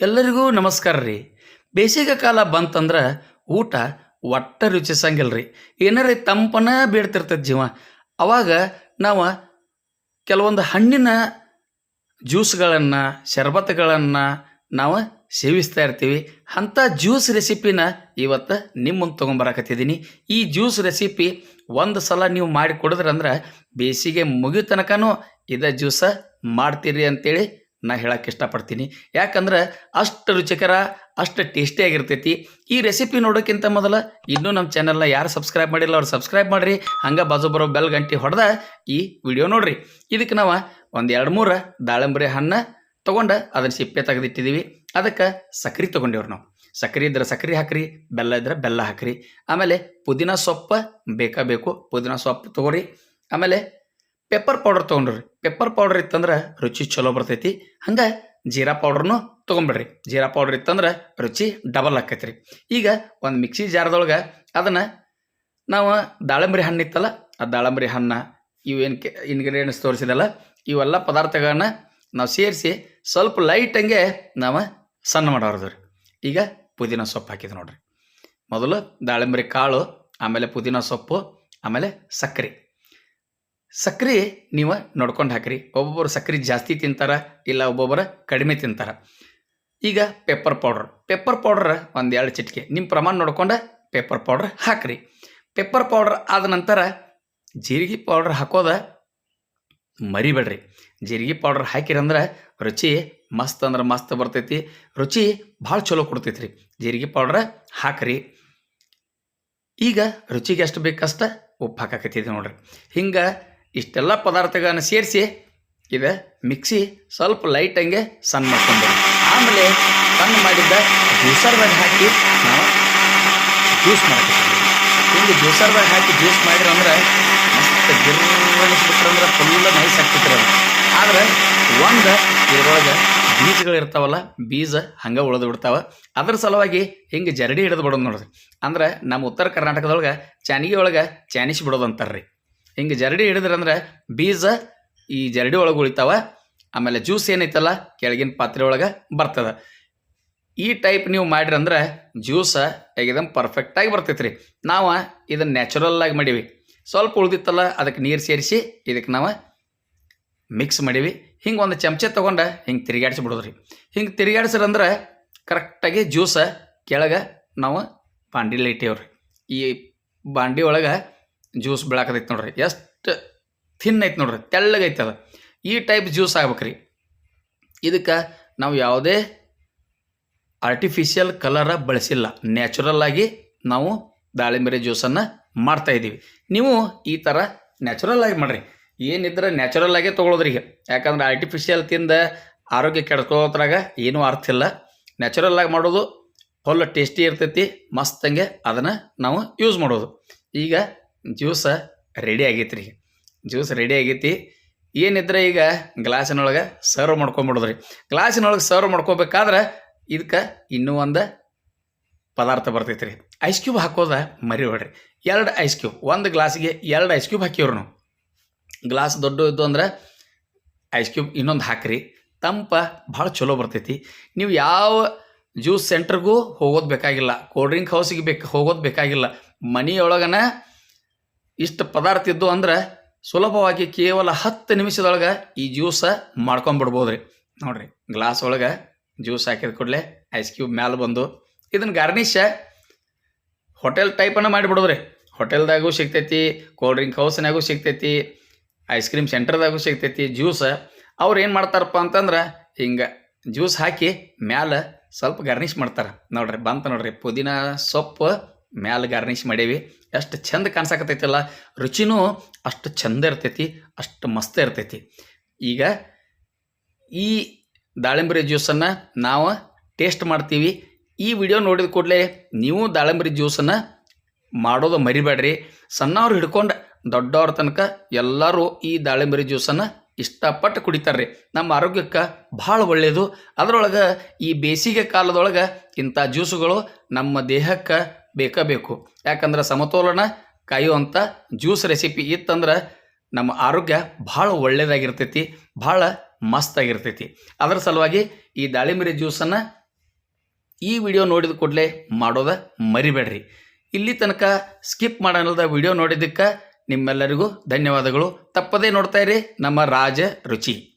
ಎಲ್ಲರಿಗೂ ನಮಸ್ಕಾರ ರೀ. ಬೇಸಿಗೆ ಕಾಲ ಬಂತಂದ್ರೆ ಊಟ ಒಟ್ಟ ರುಚಿಸಂಗಿಲ್ಲ ರೀ ಏನಾರ ತಂಪನ ಬೀಡ್ತಿರ್ತದೆ ಜೀವ. ಅವಾಗ ನಾವು ಕೆಲವೊಂದು ಹಣ್ಣಿನ ಜ್ಯೂಸ್ಗಳನ್ನು, ಶರ್ಬತ್ಗಳನ್ನು ನಾವು ಸೇವಿಸ್ತಾ ಇರ್ತೀವಿ. ಅಂಥ ಜ್ಯೂಸ್ ರೆಸಿಪಿನ ಇವತ್ತು ನಿಮ್ಮ ಮುಂದೆ ತೊಗೊಂಬರಕತ್ತಿದ್ದೀನಿ ಈ ಜ್ಯೂಸ್ ರೆಸಿಪಿ ಒಂದು ಸಲ ನೀವು ಮಾಡಿ ಕೊಡಿದ್ರಂದ್ರೆ ಬೇಸಿಗೆ ಮುಗಿಯೋ ತನಕನೂ ಇದೇ ಜ್ಯೂಸ ಮಾಡ್ತೀರಿ ಅಂತೇಳಿ ನಾ ಹೇಳಕ್ಕೆ ಇಷ್ಟಪಡ್ತೀನಿ. ಯಾಕಂದ್ರೆ ಅಷ್ಟು ರುಚಿಕರ, ಅಷ್ಟು ಟೇಸ್ಟಿಯಾಗಿರ್ತೈತಿ ಈ ರೆಸಿಪಿ ನೋಡೋಕ್ಕಿಂತ ಮೊದಲು ಇನ್ನೂ ನಮ್ಮ ಚಾನಲ್ನ ಯಾರು ಸಬ್ಸ್ಕ್ರೈಬ್ ಮಾಡಿಲ್ಲ ಅವ್ರು ಸಬ್ಸ್ಕ್ರೈಬ್ ಮಾಡಿರಿ. ಹಂಗೆ ಬಾಜು ಬರೋ ಬೆಲ್ ಗಂಟೆ ಹೊಡೆದ ಈ ವಿಡಿಯೋ ನೋಡಿರಿ. ಇದಕ್ಕೆ ನಾವು ಒಂದು ಎರಡು ಮೂರು ದಾಳಂಬರಿ ಹಣ್ಣು ತೊಗೊಂಡು ಅದನ್ನ ಸಿಪ್ಪೆ ತೆಗೆದಿಟ್ಟಿದ್ದೀವಿ ಅದಕ್ಕೆ ಸಕ್ರೆ ತೊಗೊಂಡೇವ್ರಿ ನಾವು. ಸಕ್ರೆ ಇದ್ರೆ ಸಕ್ರೆ ಹಾಕ್ರಿ, ಬೆಲ್ಲ ಇದ್ರೆ ಬೆಲ್ಲ ಹಾಕ್ರಿ. ಆಮೇಲೆ ಪುದೀನ ಸೊಪ್ಪು ಬೇಕಾ ಬೇಕು, ಪುದೀನ ಸೊಪ್ಪು ತೊಗೊರಿ. ಆಮೇಲೆ ಪೆಪ್ಪರ್ ಪೌಡರ್ ತೊಗೊಂಡ್ರಿ. ಪೆಪ್ಪರ್ ಪೌಡರ್ ಇತ್ತಂದ್ರೆ ರುಚಿ ಚಲೋ ಬರ್ತೈತಿ. ಹಂಗೆ ಜೀರಾ ಪೌಡ್ರನ್ನು ತೊಗೊಂಬಿಡ್ರಿ. ಜೀರಾ ಪೌಡ್ರ್ ಇತ್ತಂದ್ರೆ ರುಚಿ ಡಬಲ್ ಆಕೈತಿ ರೀ ಈಗ ಒಂದು ಮಿಕ್ಸಿ ಜಾರದೊಳಗೆ ಅದನ್ನು ನಾವು ದಾಳಂಬರಿ ಹಣ್ಣು ಇತ್ತಲ್ಲ, ಆ ದಾಳಂಬರಿ ಹಣ್ಣು ಇವೇನು ಕೆ ಇಂಗ್ರೀಡಿಯೆಂಟ್ಸ್ ತೋರಿಸಿದಲ್ಲ, ಇವೆಲ್ಲ ಪದಾರ್ಥಗಳನ್ನ ನಾವು ಸೇರಿಸಿ ಸ್ವಲ್ಪ ಲೈಟ್ ಹಂಗೆ ನಾವು ಸಣ್ಣ ಮಾಡೋರ್ದು ರೀ ಈಗ ಪುದೀನ ಸೊಪ್ಪು ಹಾಕಿದೆ ನೋಡ್ರಿ. ಮೊದಲು ದಾಳಿಂಬರಿ ಕಾಳು, ಆಮೇಲೆ ಪುದೀನ ಸೊಪ್ಪು, ಆಮೇಲೆ ಸಕ್ಕರೆ ಸಕ್ರೆ ನೀವು ನೋಡ್ಕೊಂಡು ಹಾಕ್ರಿ. ಒಬ್ಬೊಬ್ಬರು ಸಕ್ರೆ ಜಾಸ್ತಿ ತಿಂತಾರ, ಇಲ್ಲ ಒಬ್ಬೊಬ್ಬರು ಕಡಿಮೆ ತಿಂತಾರ. ಈಗ ಪೆಪ್ಪರ್ ಪೌಡ್ರ್ ಪೆಪ್ಪರ್ ಪೌಡ್ರ್ ಒಂದು ಎರಡು ಚಿಟಿಕೆ. ನಿಮ್ಮ ಪ್ರಮಾಣ ನೋಡ್ಕೊಂಡು ಪೆಪ್ಪರ್ ಪೌಡ್ರ್ ಹಾಕ್ರಿ. ಪೆಪ್ಪರ್ ಪೌಡ್ರ್ ಆದ ನಂತರ ಜೀರಿಗೆ ಪೌಡ್ರ್ ಹಾಕೋದ ಮರಿಬೇಡ್ರಿ. ಜೀರಿಗೆ ಪೌಡ್ರ್ ಹಾಕಿರಂದ್ರೆ ರುಚಿ ಮಸ್ತ್ ಅಂದ್ರೆ ಮಸ್ತ್ ಬರ್ತೈತಿ. ರುಚಿ ಭಾಳ ಚಲೋ ಕೊಡ್ತೈತಿ ರೀ ಜೀರಿಗೆ ಪೌಡ್ರ್ ಹಾಕ್ರಿ. ಈಗ ರುಚಿಗೆ ಎಷ್ಟು ಬೇಕಷ್ಟ ಉಪ್ಪು ಹಾಕಾಕತ್ತಿದ್ದೆ ನೋಡ್ರಿ. ಹಿಂಗೆ ಇಷ್ಟೆಲ್ಲ ಪದಾರ್ಥಗಳನ್ನು ಸೇರಿಸಿ ಇದು ಮಿಕ್ಸಿ ಸ್ವಲ್ಪ ಲೈಟ್ ಹಂಗೆ ಸಣ್ಣ ಮಾಡ್ಕೊಂಡು ಆಮೇಲೆ ಸಣ್ಣ ಮಾಡಿದ್ದ ಜ್ಯೂಸರ್ದಾಗ ಹಾಕಿ ನಾವು ಜ್ಯೂಸ್ ಮಾಡ್ತೀವಿ ಹಿಂಗೆ ಜ್ಯೂಸರ್ದಾಗ ಹಾಕಿ ಜ್ಯೂಸ್ ಮಾಡಿದ್ರೆ ಅಂದ್ರೆ ಮಸ್ತ್ ಗಿರ್ವಣಿಸ್ಬಿಟ್ರೆ ಅಂದ್ರೆ ಫುಲ್ ನೈಸ್ ಅದು. ಆದ್ರೆ ಒಂದು ಇದ್ರೊಳಗೆ ಬೀಜಗಳು ಇರ್ತಾವಲ್ಲ, ಬೀಜ ಹಂಗೆ ಉಳಿದು ಬಿಡ್ತಾವೆ. ಅದ್ರ ಸಲುವಾಗಿ ಹಿಂಗೆ ಜರಡಿ ಹಿಡಿದು ಬಿಡೋದು ನೋಡ್ರಿ. ಅಂದ್ರೆ ನಮ್ಮ ಉತ್ತರ ಕರ್ನಾಟಕದೊಳಗೆ, ಚಾನಿಗೆ ಒಳಗೆ ಚಾನಿಸ್ ಬಿಡೋದು ಅಂತಾರ್ರಿ. ಹಿಂಗೆ ಜರಡಿ ಹಿಡಿದ್ರಂದ್ರೆ ಬೀಜ ಈ ಜರಡಿ ಒಳಗೆ ಉಳಿತಾವ. ಆಮೇಲೆ ಜ್ಯೂಸ್ ಏನೈತಲ್ಲ, ಕೆಳಗಿನ ಪಾತ್ರೆ ಒಳಗೆ ಬರ್ತದೆ. ಈ ಟೈಪ್ ನೀವು ಮಾಡಿರಂದ್ರೆ ಜ್ಯೂಸ ಏಕದಮ್ ಪರ್ಫೆಕ್ಟಾಗಿ ಬರ್ತೈತೆ ರೀ ನಾವು ಇದನ್ನು ನ್ಯಾಚುರಲ್ ಆಗಿ ಮಾಡೀವಿ. ಸ್ವಲ್ಪ ಉಳ್ದಿತ್ತಲ್ಲ ಅದಕ್ಕೆ ನೀರು ಸೇರಿಸಿ ಇದಕ್ಕೆ ನಾವು ಮಿಕ್ಸ್ ಮಾಡೀವಿ. ಹಿಂಗೆ ಒಂದು ಚಮಚೆ ತೊಗೊಂಡು ಹಿಂಗೆ ತಿರುಗಾಡಿಸಿ ಬಿಡೋದ್ರಿ. ಹಿಂಗೆ ತಿರುಗಾಡ್ಸ್ರಂದ್ರೆ ಕರೆಕ್ಟಾಗಿ ಜ್ಯೂಸ ಕೆಳಗೆ ನಾವು ಬಾಂಡಿಲಿ ಇಟ್ಟೇವ್ರಿ ಈ ಬಾಂಡಿ ಒಳಗೆ ಜ್ಯೂಸ್ ಬೆಳಕದೈತೆ ನೋಡ್ರಿ. ಎಷ್ಟು ಥಿನ್ ಐತೆ ನೋಡ್ರಿ. ತೆಳ್ಳಗೈತೆ ಅದು. ಈ ಟೈಪ್ ಜ್ಯೂಸ್ ಆಗ್ಬೇಕ್ರಿ. ಇದಕ್ಕೆ ನಾವು ಯಾವುದೇ ಆರ್ಟಿಫಿಷಿಯಲ್ ಕಲರ ಬಳಸಿಲ್ಲ. ನ್ಯಾಚುರಲ್ ಆಗಿ ನಾವು ದಾಳಿಂಬೆ ಜ್ಯೂಸನ್ನು ಮಾಡ್ತಾ ಇದ್ದೀವಿ. ನೀವು ಈ ಥರ ನ್ಯಾಚುರಲ್ ಆಗಿ ಮಾಡಿರಿ. ಏನಿದ್ರೆ ನ್ಯಾಚುರಲ್ ಆಗೇ ಈಗ. ಯಾಕಂದ್ರೆ ಆರ್ಟಿಫಿಷಿಯಲ್ ತಿಂದ ಆರೋಗ್ಯ ಕೆಡ್ಕೊಳ್ಳೋದ್ರಾಗ ಏನೂ ಅರ್ಥ ಇಲ್ಲ. ನ್ಯಾಚುರಲ್ ಆಗಿ ಮಾಡೋದು ಫುಲ್ ಟೇಸ್ಟಿ ಇರ್ತೈತಿ. ಮಸ್ತಂಗೆ ಅದನ್ನು ನಾವು ಯೂಸ್ ಮಾಡೋದು. ಈಗ ಜ್ಯೂಸ ರೆಡಿ ಆಗೈತೆ ರೀ ಜ್ಯೂಸ್ ರೆಡಿ ಆಗೈತಿ. ಏನಿದ್ರೆ ಈಗ ಗ್ಲಾಸಿನೊಳಗೆ ಸರ್ವ್ ಮಾಡ್ಕೊಂಬಿಡೋದ್ರಿ. ಗ್ಲಾಸಿನೊಳಗೆ ಸರ್ವ್ ಮಾಡ್ಕೋಬೇಕಾದ್ರೆ ಇದಕ್ಕೆ ಇನ್ನೂ ಒಂದು ಪದಾರ್ಥ ಬರ್ತೈತೆ ರೀ ಐಸ್ ಕ್ಯೂಬ್ ಹಾಕೋದ ಮರಿಬೇಡ್ರಿ. ಎರಡು ಐಸ್ ಕ್ಯೂಬ್ ಒಂದು ಗ್ಲಾಸಿಗೆ ಎರಡು ಐಸ್ ಕ್ಯೂಬ್ ಹಾಕಿವ್ರು ನಾವು. ಗ್ಲಾಸ್ ದೊಡ್ಡ ಇದ್ದು ಅಂದ್ರೆ ಐಸ್ ಕ್ಯೂಬ್ ಇನ್ನೊಂದು ಹಾಕ್ರಿ. ತಂಪ ಭಾಳ ಚಲೋ ಬರ್ತೈತಿ. ನೀವು ಯಾವ ಜ್ಯೂಸ್ ಸೆಂಟ್ರಿಗೂ ಹೋಗೋದು ಬೇಕಾಗಿಲ್ಲ. ಕೋಲ್ಡ್ ಡ್ರಿಂಕ್ ಹೌಸಿಗೆ ಬೇಕು, ಹೋಗೋದು ಬೇಕಾಗಿಲ್ಲ. ಮನೆಯೊಳಗನ ಇಷ್ಟು ಪದಾರ್ಥ ಇದ್ದು ಅಂದ್ರೆ ಸುಲಭವಾಗಿ ಕೇವಲ ಹತ್ತು ನಿಮಿಷದೊಳಗೆ ಈ ಜ್ಯೂಸ ಮಾಡ್ಕೊಂಬಿಡ್ಬೋದು ರೀ ನೋಡಿರಿ ಗ್ಲಾಸ್ ಒಳಗೆ ಜ್ಯೂಸ್ ಹಾಕಿದ ಕೂಡಲೇ ಐಸ್ ಕ್ಯೂಬ್ ಮ್ಯಾಲೆ ಬಂದು ಇದನ್ನು ಗಾರ್ನಿಶ ಹೋಟೆಲ್ ಟೈಪನ್ನು ಮಾಡಿಬಿಡೋದ್ರಿ ಹೋಟೆಲ್ದಾಗೂ ಸಿಗ್ತೈತಿ ಕೋಲ್ಡ್ ಡ್ರಿಂಕ್ ಹೌಸ್ನಾಗೂ ಸಿಗ್ತೈತಿ ಐಸ್ ಕ್ರೀಮ್ ಸೆಂಟರ್ದಾಗೂ ಸಿಗ್ತೈತಿ ಜ್ಯೂಸ್. ಅವ್ರು ಏನು ಮಾಡ್ತಾರಪ್ಪ ಅಂತಂದ್ರೆ ಹಿಂಗೆ ಜ್ಯೂಸ್ ಹಾಕಿ ಮ್ಯಾಲೆ ಸ್ವಲ್ಪ ಗಾರ್ನಿಶ್ ಮಾಡ್ತಾರೆ. ನೋಡ್ರಿ, ಬಂತ ನೋಡ್ರಿ, ಪುದೀನ ಸೊಪ್ಪು ಮ್ಯಾಲೆ ಗಾರ್ನಿಷ್ ಮಾಡೇವಿ. ಎಷ್ಟು ಚಂದ ಕಾಣಿಸಕತ್ತೈತಲ್ಲ, ರುಚಿನೂ ಅಷ್ಟು ಚಂದ ಇರ್ತೈತಿ, ಅಷ್ಟು ಮಸ್ತ್ ಇರ್ತೈತಿ. ಈಗ ಈ ದಾಳಿಂಬರಿ ಜ್ಯೂಸನ್ನು ನಾವು ಟೇಸ್ಟ್ ಮಾಡ್ತೀವಿ. ಈ ವಿಡಿಯೋ ನೋಡಿದ ಕೂಡಲೇ ನೀವು ದಾಳಿಂಬರಿ ಜ್ಯೂಸನ್ನು ಮಾಡೋದು ಮರಿಬೇಡ್ರಿ. ಸಣ್ಣವ್ರು ಹಿಡ್ಕೊಂಡು ದೊಡ್ಡವ್ರ ತನಕ ಎಲ್ಲರೂ ಈ ದಾಳಿಂಬರಿ ಜ್ಯೂಸನ್ನು ಇಷ್ಟಪಟ್ಟು ಕುಡಿತಾರೆ ರೀ ನಮ್ಮ ಆರೋಗ್ಯಕ್ಕೆ ಭಾಳ ಒಳ್ಳೆಯದು ಅದರೊಳಗೆ ಈ ಬೇಸಿಗೆ ಕಾಲದೊಳಗೆ ಇಂಥ ಜ್ಯೂಸುಗಳು ನಮ್ಮ ದೇಹಕ್ಕೆ ಬೇಕೇ ಬೇಕು. ಯಾಕಂದ್ರೆ ಸಮತೋಲನ ಕಾಯುವಂಥ ಜ್ಯೂಸ್ ರೆಸಿಪಿ ಇತ್ತಂದ್ರೆ ನಮ್ಮ ಆರೋಗ್ಯ ಭಾಳ ಒಳ್ಳೆಯದಾಗಿರ್ತೈತಿ ಭಾಳ ಮಸ್ತಾಗಿರ್ತೈತಿ. ಅದರ ಸಲುವಾಗಿ ಈ ದಾಳಿಂಬರಿ ಜ್ಯೂಸನ್ನು ಈ ವಿಡಿಯೋ ನೋಡಿದ ಕೂಡಲೇ ಮಾಡೋದ ಮರಿಬೇಡ್ರಿ. ಇಲ್ಲಿ ತನಕ ಸ್ಕಿಪ್ ಮಾಡೋಣದ ವಿಡಿಯೋ ನೋಡಿದ್ದಕ್ಕೆ ನಿಮ್ಮೆಲ್ಲರಿಗೂ ಧನ್ಯವಾದಗಳು. ತಪ್ಪದೇ ನೋಡ್ತಾ ನಮ್ಮ ರಾಜ ರುಚಿ.